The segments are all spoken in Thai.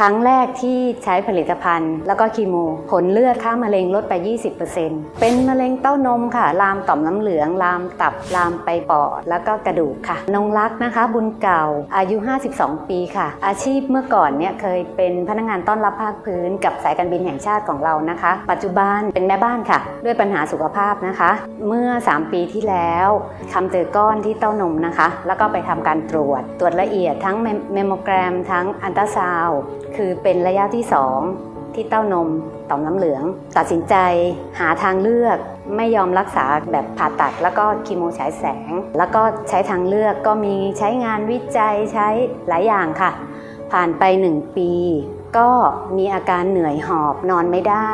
ครั้งแรกที่ใช้ผลิตภัณฑ์ แล้วก็คีโม ผลเลือดค่ามะเร็งลดไป 20%เป็นมะเร็งเต้านมค่ะ ลามต่อมน้ำเหลือง ลามตับ ลามไปปอด แล้วก็กระดูกค่ะ นงรักนะคะ บุญเก่า อายุ 52 ปีค่ะ อาชีพเมื่อก่อนเนี่ยเคยเป็นพนักงานต้อนรับภาคพื้น กับสายการบินแห่งชาติของเรานะคะ ปัจจุบันเป็นแม่บ้านค่ะ ด้วยปัญหาสุขภาพนะคะ เมื่อ 3 ปีที่แล้วคำเจอก้อนที่เต้านมนะคะ แล้วก็ไปทำการตรวจ ตรวจละเอียดทั้งเมมโมแกรม ทั้งอันตราซาว คือเป็นระยะที่สองที่เต้านมต่อมน้ำเหลือง ตัดสินใจหาทางเลือกไม่ยอมรักษาแบบผ่าตัด แล้วก็คีโมฉายแสง แล้วก็ใช้ทางเลือกก็มีใช้งานวิจัยใช้หลายอย่างค่ะ ผ่านไปหนึ่งปี ก็มีอาการเหนื่อยหอบนอนไม่ได้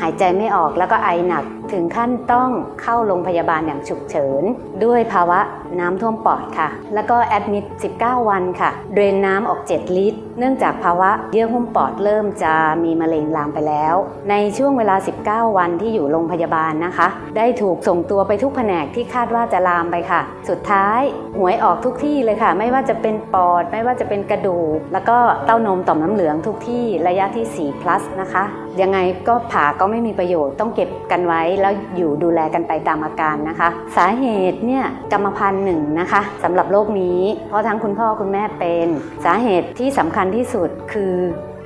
หายใจไม่ออกแล้วก็ไอหนักถึงขั้นต้องเข้าโรงพยาบาลอย่างฉุกเฉิน ด้วยภาวะน้ำท่วมปอดค่ะ แล้วก็แอดมิด 19 วันค่ะ เดรนน้ำออก 7 ลิตร เนื่องจากภาวะเยื่อหุ้มปอดเริ่มจะมีมะเร็งลามไปแล้ว ในช่วงเวลา 19 วันที่อยู่โรงพยาบาลนะคะ ได้ถูกส่งตัวไปทุกแผนกที่คาดว่าจะลามไปค่ะ สุดท้ายหวยออกทุกที่เลยค่ะ ไม่ว่าจะเป็นปอด ไม่ว่าจะเป็นกระดูก แล้วก็เต้านมต่อมน้ำเหลืองทุกที่ระยะที่ 4 plus นะคะ ยังไงก็ผ่าก็ไม่มีประโยชน์ต้องเก็บกันไว้แล้วอยู่ดูแลกันไปตามอาการนะคะ สาเหตุเนี่ยกรรมพันธุ์หนึ่งนะคะสำหรับโรคนี้ เพราะทั้งคุณพ่อคุณแม่เป็นสาเหตุที่สำคัญที่สุดคือ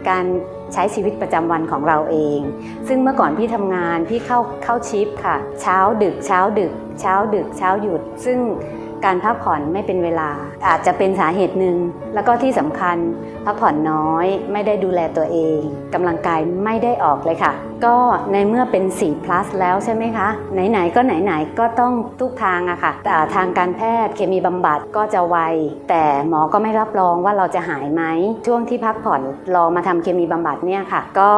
การใช้ชีวิตประจำวันของเราเอง ซึ่งเมื่อก่อนพี่ทำงานพี่เข้าเข้าชิปค่ะ เช้าดึกเช้าดึก เช้าดึกเช้าหยุด ซึ่ง การพักผ่อนไม่เป็นเวลา อาจจะเป็นสาเหตุหนึ่ง แล้วก็ที่สำคัญพักผ่อนน้อยไม่ได้ดูแลตัวเองกำลังกายไม่ได้ออกเลยค่ะ ก็ในเมื่อเป็น4 plus แล้วใช่ไหมคะ ไหนๆก็ไหนๆก็ต้องทุกทางอะค่ะแต่ทางการแพทย์เคมีบำบัดก็จะไว แต่หมอก็ไม่รับรองว่าเราจะหายไหมช่วงที่พักผ่อนรอมาทำเคมีบำบัดเนี่ยค่ะ ก็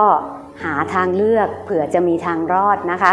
หาทางเลือกเผื่อจะมีทางรอดนะคะ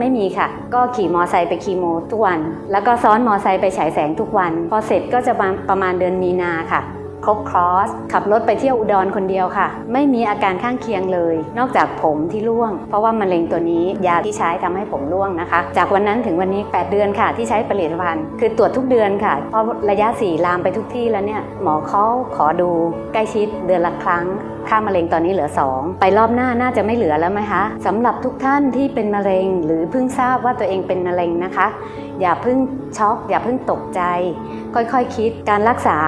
ไม่มีค่ะ ก็ขี่มอไซค์ไปคีโมทุกวัน แล้วก็ซ้อนมอไซค์ไปฉายแสงทุกวัน พอเสร็จก็จะประมาณเดือนมีนาค่ะ ครบครอสขับรถไปเที่ยวอุดรคนเดียวค่ะ ไม่มีอาการข้างเคียงเลย นอกจากผมที่ร่วง เพราะว่ามะเร็งตัวนี้ยาที่ใช้ทำให้ผมร่วงนะคะ จากวันนั้นถึงวันนี้ 8 เดือนค่ะ ที่ใช้ผลิตภัณฑ์คือตรวจทุกเดือนค่ะเพราะระยะ4ลามไปทุกที่แล้วเนี่ยหมอเขาขอดูใกล้ชิดเดือนละครั้งค่ามะเร็งตอนนี้เหลือ 2 ไปรอบหน้าน่าจะไม่เหลือแล้วไหมคะสำหรับทุกท่านที่เป็นมะเร็ง หรือเพิ่งทราบว่าตัวเองเป็นมะเร็งนะคะ อย่าเพิ่งช็อก อย่าเพิ่งตกใจ ค่อยๆคคิดการรักษา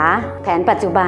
แผนปัจจุบัน